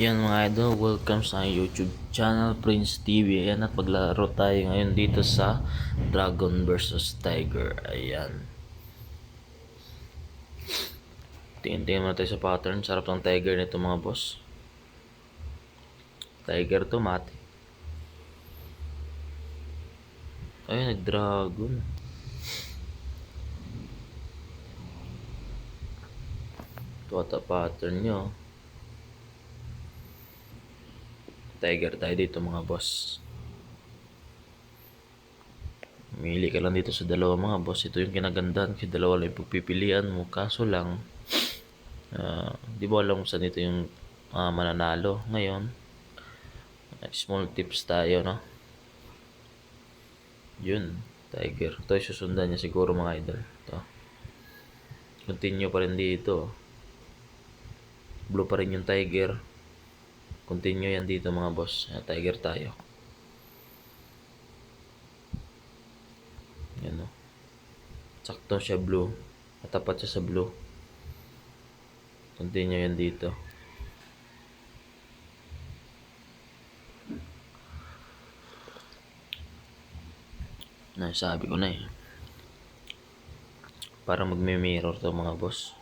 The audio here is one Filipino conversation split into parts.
Ayan mga idol, welcome sa YouTube channel Prince TV. Ayan at maglaro tayo ngayon dito sa Dragon vs Tiger. Ayan. Tingin-tingin muna tayo sa pattern. Sarap ng tiger nito mga boss. Tiger to mati. Ayun, nag-dragon. Ito ata pattern nyo. Tiger tayo dito mga boss. Mili ka lang dito sa dalawa mga boss. Ito yung kinagandahan kasi dalawa lang yung pagpipilian mo. Kaso lang, ah, di ba alam kung saan ito yung ah, mananalo ngayon. Small tips tayo, no? Yun, Tiger. Ito yung susundan niya siguro mga idol. Ito. Continue pa rin dito. Blue pa rin yung Tiger. Continue yan dito mga boss. Tiger tayo. Yan o. Sakto siya blue. Matapat siya sa blue. Continue yan dito. Nasabi ko na eh. Para magme-mirror to mga boss.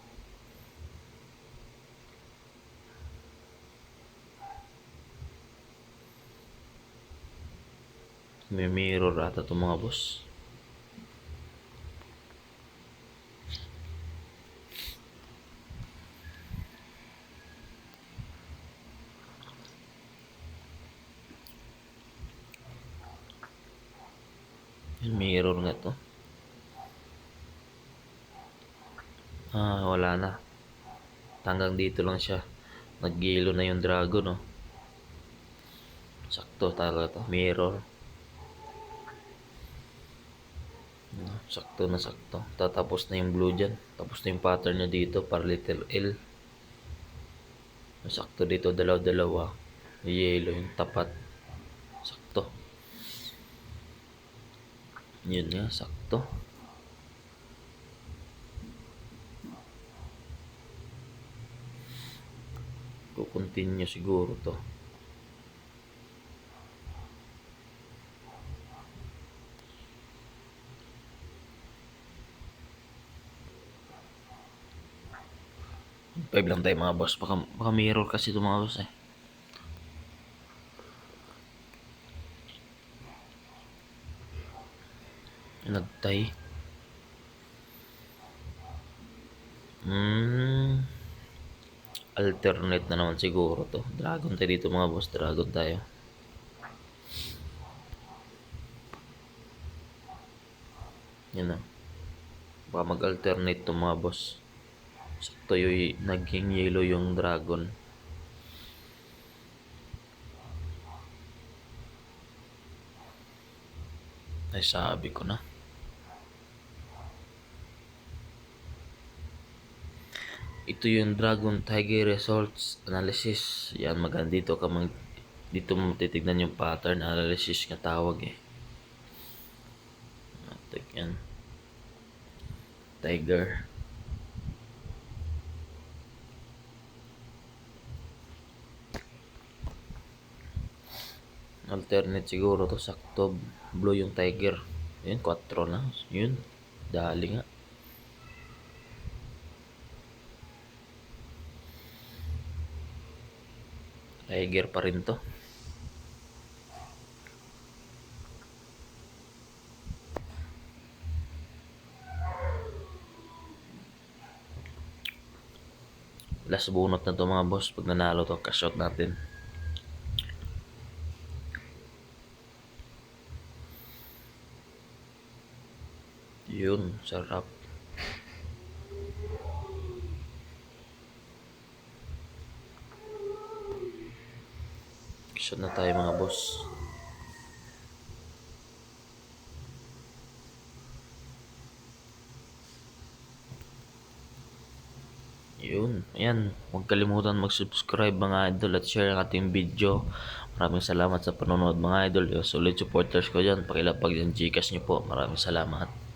May mirror ata itong mga boss. Mirror nga to. Ah, wala na. Hanggang dito lang siya. Naggilo na yung dragon, no. Sakto talaga to. Mirror. Ah, Sakto na sakto. Tatapos na yung blue dyan. Tapos na yung pattern niya dito para little L. Sakto dito dalaw-dalawa. Yellow yung tapat. Sakto. Yun nga, sakto. Kukontinue siguro to. Five lang tayo mga boss. Baka, baka mirror kasi ito mga boss eh. Nagtay. Hmm. Alternate na naman siguro to. Dragon tayo dito mga boss. Dragon tayo. Yan na. Baka mag-alternate to mga boss. Sakto yung naging yellow yung dragon. Ay sabi ko na. Ito yung Dragon Tiger Results Analysis. Yan maganda dito ka mag dito mo titignan yung pattern analysis nga tawag eh. Atik yan. Tiger. Alternate siguro to sakto blue yung tiger. Yun, 4 na. Yun. Dali nga. Tiger pa rin to. Last bunot na to mga boss. Pag nanalo to, cash out natin. Yun, sarap. Shot na tayo mga boss. Yun, ayan. Huwag kalimutan mag-subscribe mga idol at share ang ating video. Maraming salamat sa panonood mga idol. Yung solid supporters ko dyan. Pakilapag yung Gcash nyo po. Maraming salamat.